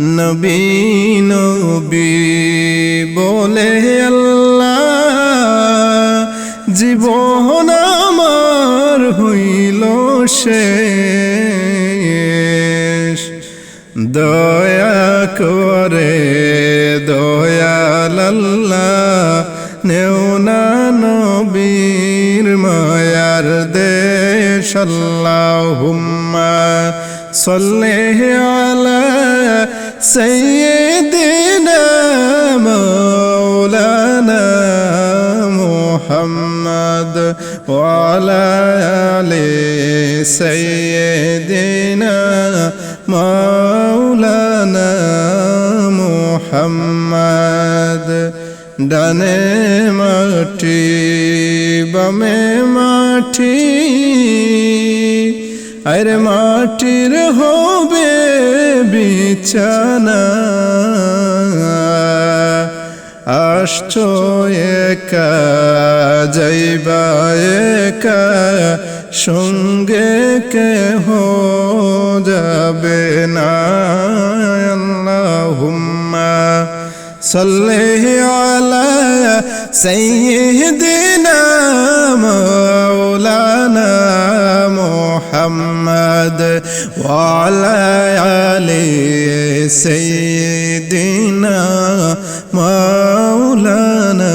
নবী নবী বলে আল্লাহ, জীবন আমার হইল শেষ। দয়া করে, দয়াল আল্লাহ, নেও না নবীর মায়ার দেশ। আল্লাহুম্মা সাল্লি আলা মাওলানা মুহাম্মদ আলি সাইয়্যিদিনা মাওলানা মুহাম্মদ ডানে মাটি বামে মাটি আরে মাটির হবে বিছানা। আসছো একা যাইবা একা সঙ্গে কেহ যাবে না। আল্লাহুম্মা। সাল্লি আলা সাইয়্যিদিনা মাওলানা মুহাম্মদ ওয়ালা আলি সাইয়্যিদিনা মাওলানা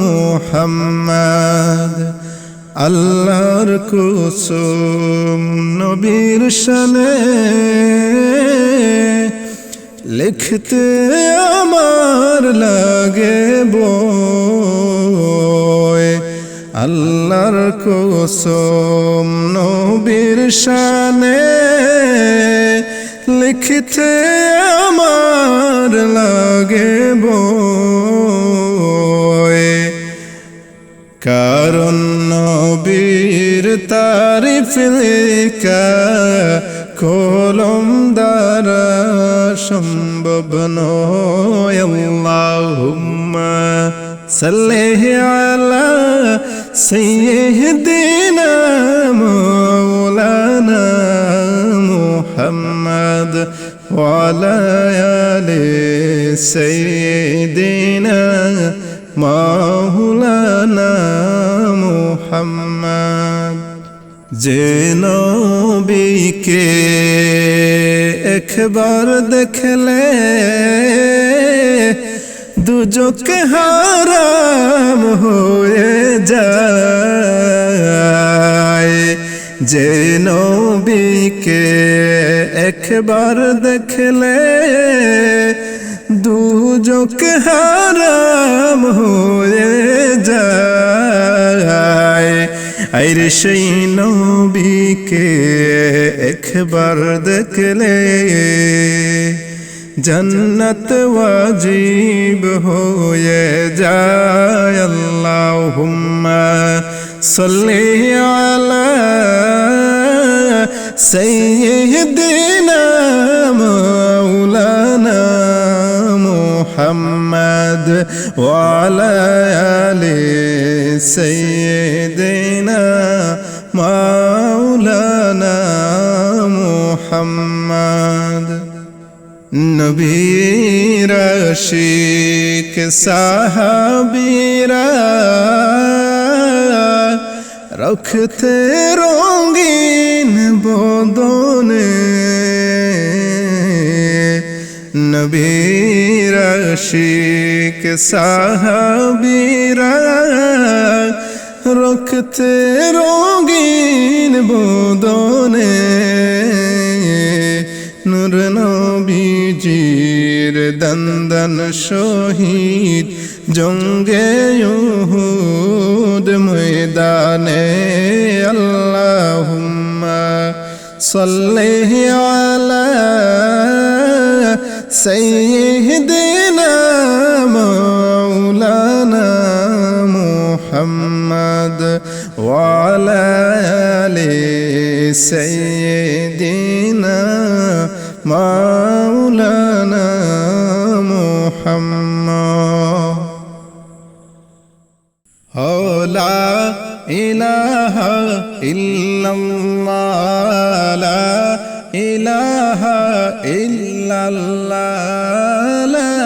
মুহাম্মদ আল্লাহর কুসুম নবীর শানে লিখতে আমার লাগে বই। আল্লাহর কুসুম নবীর শানে লিখতে আমার লাগে বই। কারণ নবীর তারিফ লেখা কলম দ্বারা সম্ভব নয় আল্লাহুম্মা সাল্লি আলা সাইয়্যিদিনা মাওলানা মুহাম্মদ ওয়ালা আলি সাইয়্যিদিনা মাওলানা মুহাম্মদ যে নবীকে একবার দেখলে দুজকে হারাম হয়ে যায়। যে নবীকে একবার দেখলে দুজকে হারাম হয়ে যায়। আইরে সেই নবীকে একবার দেখলে জন্নত ওয়াজিব হয়ে যায়। আল্লাহুম্মা সাল্লি আলা সাইয়্যিদিনা মাওলানা মুহাম্মদ ওয়ালা আলি সাইয়্যিদিনা মুহাম্মদ নবীর আশিক সাহাবীরা রখতে রঙিন বদনে নবীর আশিক সাহাবীরা রখতে রঙিন বদনে নূর নবীজির দন্দন শহীদ জঙ্গে উহুদ ময়দানে আল্লাহুম্মা সাল্লি আলা সাইয়্যিদিনা মাওলানা মুহাম্মদ ওয়া আলা আলি সাইয়্যিদিনা مولانا محمد. لا إله إلا الله لا إله إلا الله لا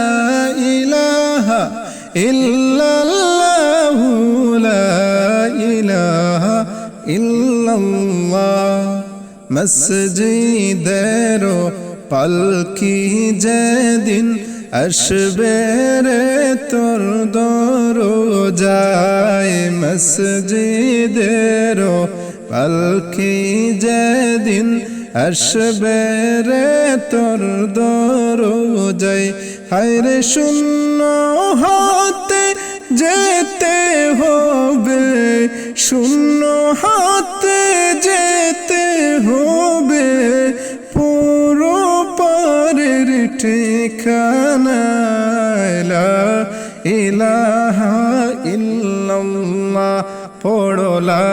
إله إلا الله لا إله إلا الله. مسجد روح পালকি যেদিন আসবে রে তোর দরজায় মসজিদের পালকি যেদিন আসবে রে তোর দরজায়? হায়রে শূন্য হাতে যেতে হবে, শূন্য হাতে যেতে হবে। ঠিকানা ইলাহা ইল্লাল্লাহ, পড়লা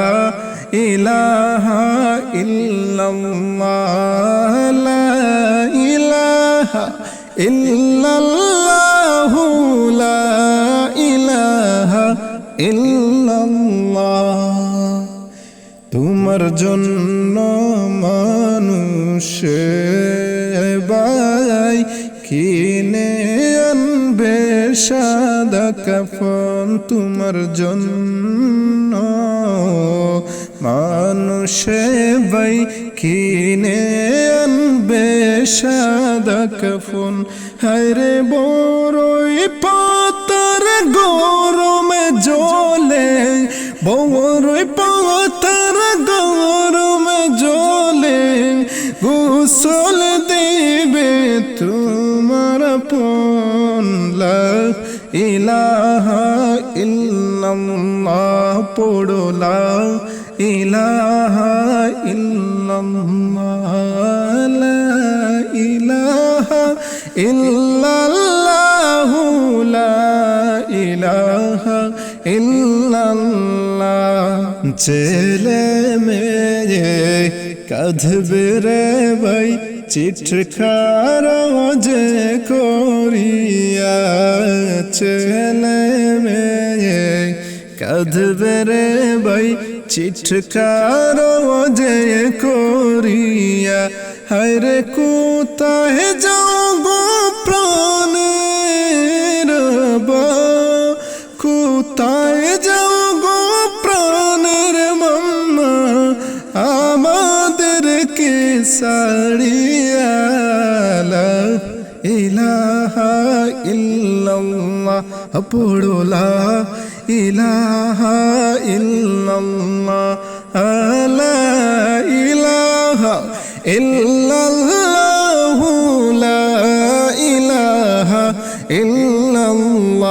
ইলাহা ইল্লাল্লাহ, লা ইলাহা ইল্লাল্লাহু, লা ইলাহা ইল্লাল্লাহ। তোমার জন্য মানুষ সাদা কাফন তোমার জন্য। মানুষ বাই কিনে আনবে সাদা কাফন। হায়রে বড়ই পাতার গরমে জলে বড়ই পাতার ইল্লাল্লাহ পড়লা, ইলাহা ইল্লাল্লাহ, লা ইলাহা ইল্লাল্লাহ, লা ইলাহা ইল্লাল্লাহ। ছেলে মেয়ে কাঁধবে রে ভাই চিঠখার যে করিয়া ছেলে কাঁধবে রে ভাই চিঠখার যে করিয়া হরে কোথায় যাও গো প্রাণের কোথায় যাও গো প্রাণের মাম্মা আমাদেরকে সাড়িয়ালা ইলাহা ইল্লাল্লাহ পড়লা ইলাহা ইল্লাল্লাহ লা ইলাহা ইল্লাল্লাহ লা ইলাহা ইল্লাল্লাহ।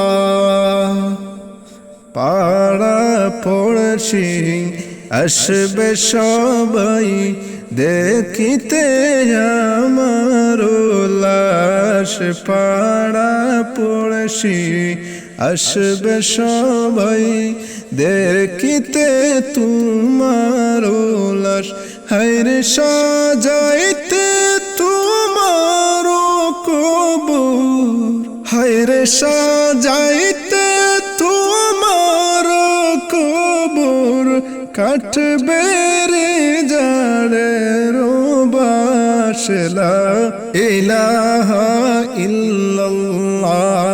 পাড়া পড়শি আসবে সবাই, দেখিতে আমার লাশ। পাড়া পড়শি আসবে সবাই দেখিতে তোমার লাশ হাইরে সাজাইতে তোমার কবর। হায়রে সাজাইতে তোমার কবর। কাটবে রে জাড়ের বাসলা ইলাহা ইল্লাল্লাহ।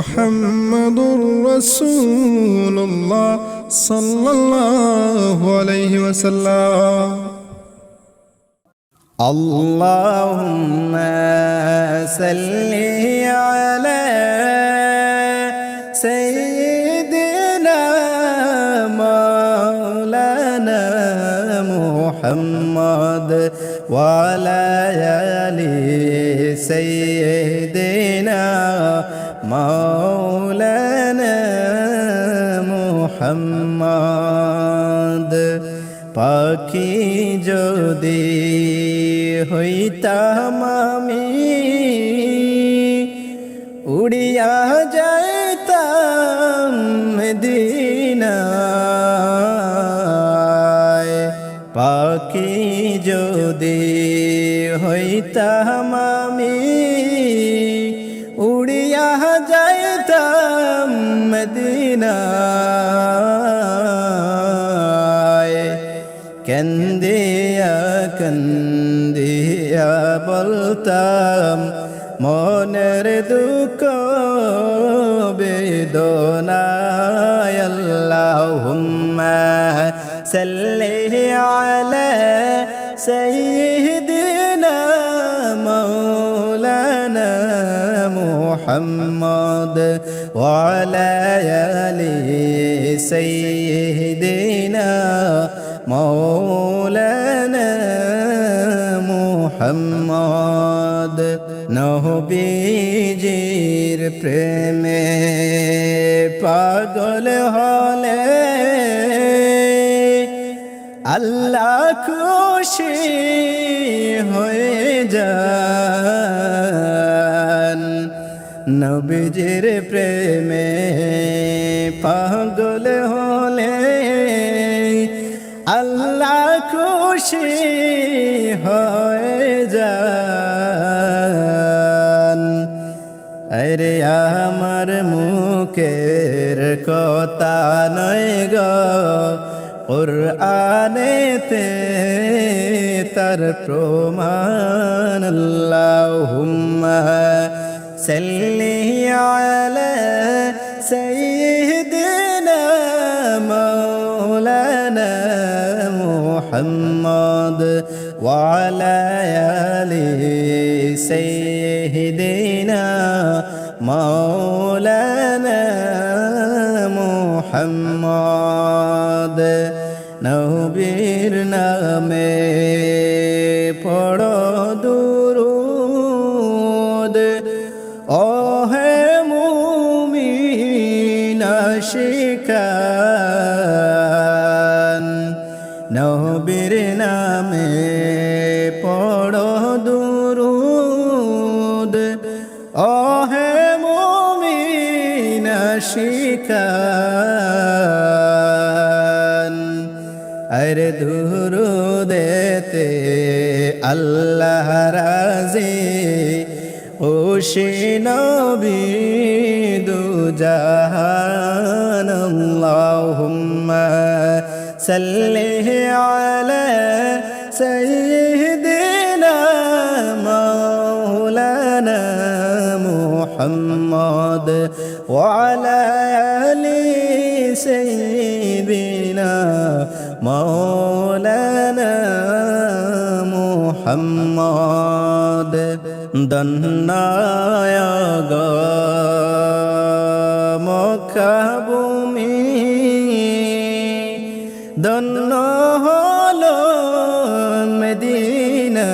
محمد رسول الله صلى الله عليه وسلم. اللهم صل على سيدنا مولانا محمد وعلى آل سيدنا মৌলনা মোহাম্মদ পাখি যদি হইতাম আমি উড়িয়া যাইতাম দিনায় পাখি যদি হইতাম কেন্দিয়া কন্দিয়া বলতাম মনের দুঃখ বেদনায় আল্লাহুম্মা সাল্লি আলা সাইয়্যিদিনা মুহাম্মদ وعلى آل سيدنا مولانا মুহাম্মদ নবীজির প্রেমে পাগল হলে আল্লাহ খুশি হয়ে যান নবীজির প্রেমে পাগল হলে আল্লাহ খুশি হয়ে যান। আরে আমার মুখের কথা নয় গো, কোরআনেতে তার প্রমাণ। আল্লাহুম্মা সাল্লি আলা সাইয়্যিদিনা মাওলানা মুহাম্মদ وعلى آل سيدنا مولانا محمد নবীর নামে পড় শিকান নবীর নামে পড় দুরুদ। ও হে মুমিনা শিকান। আরে দুরুদেতে আল্লাহ রাজি। খুশি নবী দু জাহান আল্লাহুম্মা সাল্লি আলা সাইয়্যিদিনা মাওলানা মুহাম্মদ وعلى آل سيدنا مولانا محمد দন্নায়গ মখাবুমি দন্ন হল মেদিনা।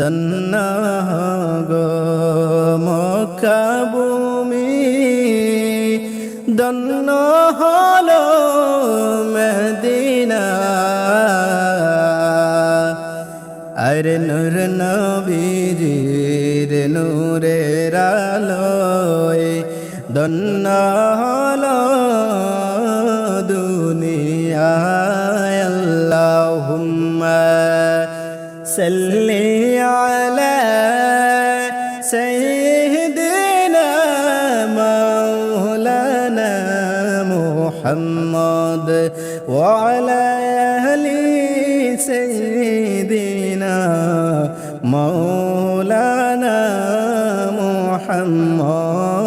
দন্নাগ মখাবুমি দন্ন হল মেদিনা। আরে নূর নবীজির দন্ন হল দুনিয়ায় আল্লাহুম্মা সাল্লি আলা সাইয়্যিদিনা মাওলানা মুহাম্মদ وعلى آل سيدنا مولانا محمد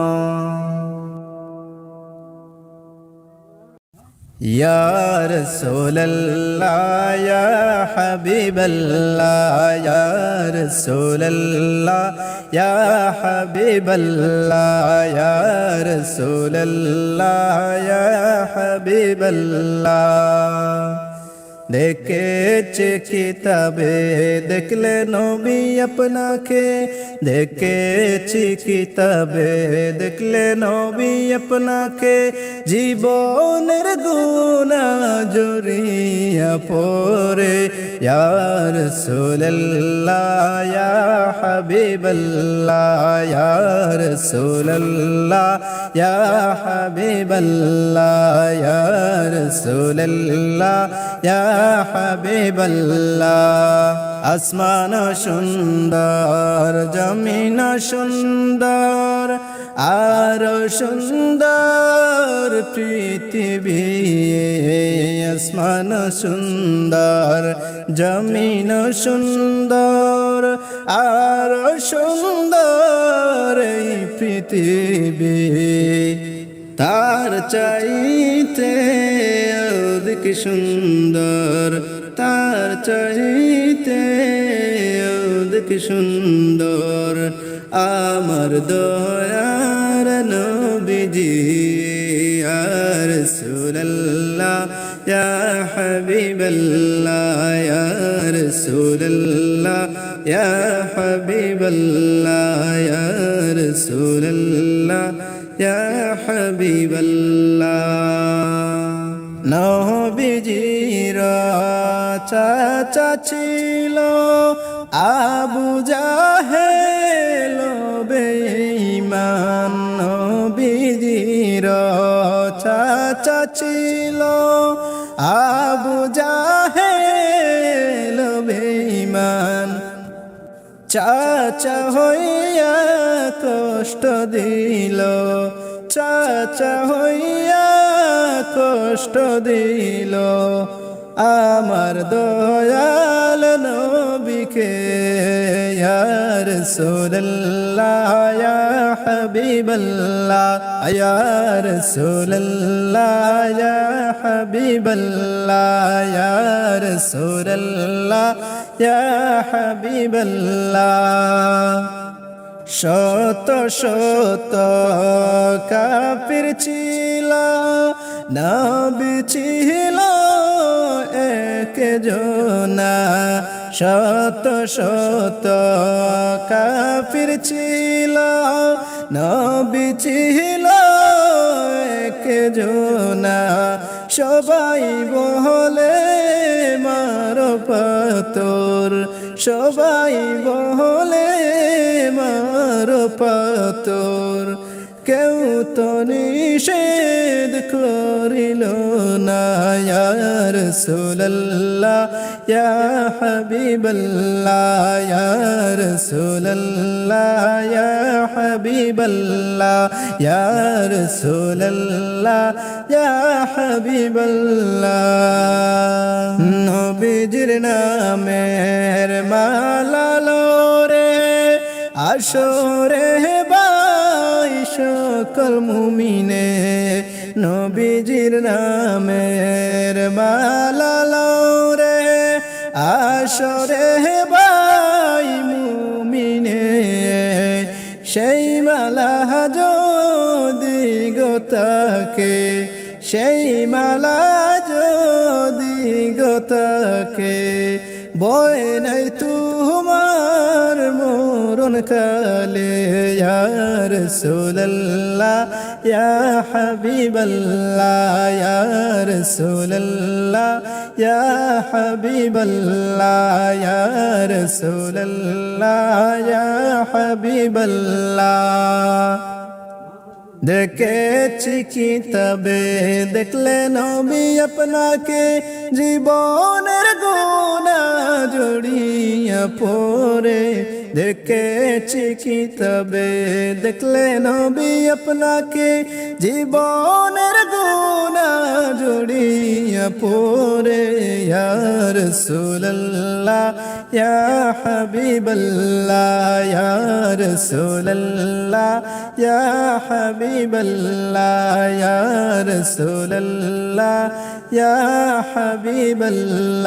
يا رسول الله يا حبيب الله يا رسول الله يا حبيب الله يا رسول الله يا حبيب الله দেখেছে কিতাবে দেখলে নবী আপনাকে দেখেছি কিতাবে, দেখলে নবী আপনাকে জীবনের গুণা জড়িয়া পরে ইয়ার সোল্লাহ ইয়া হাবিবাল্লাহ ইয়ার সোল্লাহ ইয়া আসমান সুন্দর, জমিন সুন্দর, আর সুন্দর পৃথিবী। আসমান সুন্দর, জমিন সুন্দর, আর সুন্দর এই পৃথিবী। তার চাইতে অধিক সুন্দর তার চাইতে অধিক সুন্দর আমার দয়ার নবীজি আর সুল্লাহ يا حبيب الله يا رسول الله يا حبيب الله يا رسول الله يا حبيب الله নবীজির চাচা ছিল আবু জাহেল বেঈমান, নবীজির চাচা ছিল। আবু জাহেল বেঈমান, চাচা হইয়া কষ্ট দিল। চাচা হইয়া কষ্ট দিল। আমার দয়াল নবীকে ইয়ার সুল্লাহ হাবিবাল্লাহ ইয়ার সুল্লাহ হাবিবাল্লাহ ইয়ার সুল্লাহ হাবিবাল্লাহ। শত শত কাফির ছিল, নবী ছিল এক জনা? শত শত কাফির ছিল, নবী ছিল জনা। সবাই বহলে মার পাতর সবাই বহলে মার পাতর কেউ তো নিষেধ করিল না ইয়ার সুল্লাহ ইয়া হাবিবাল্লাহ ইয়ার সুল্লাহ ইয়া হাবিবাল্লাহ ইয়ার সুল্লাহ ইয়া হাবিবাল্লাহ নবীজির নামের মালালো রে আসরে বাই সকল মুমিনে নবীজির নামের মালালো রে। আসরে বাই মুমিনে। সেই মালা যদি গোতাকে সেই মালা যদি গোতাকে বয় নাই তোমার মরণ কালে ইয়ার সুল্লাহ ইয়া হাবিবাল্লাহ ইয়ার সুল্লাহ ইয়া হাবিবাল্লাহ ইয়ার সুল্লাহ ইয়া হাবিবাল্লাহ দেখেছি কিতাবে দেখলে নবী আপনাকে জীবনের গুণা জড়িয়া পরে দেখেছি কিতাবে দেখলে নবী আপনাকে জীবনের গুণা জড়িয়া পড়ে। ইয়ার সুল্লাহ ইয়া হাবিবাল্লাহ ইয়ার সুল্লাহ ইয়া হাবিবাল্লাহ ইয়ার সুল্লাহ ইয়া হাবিবাল্লাহ।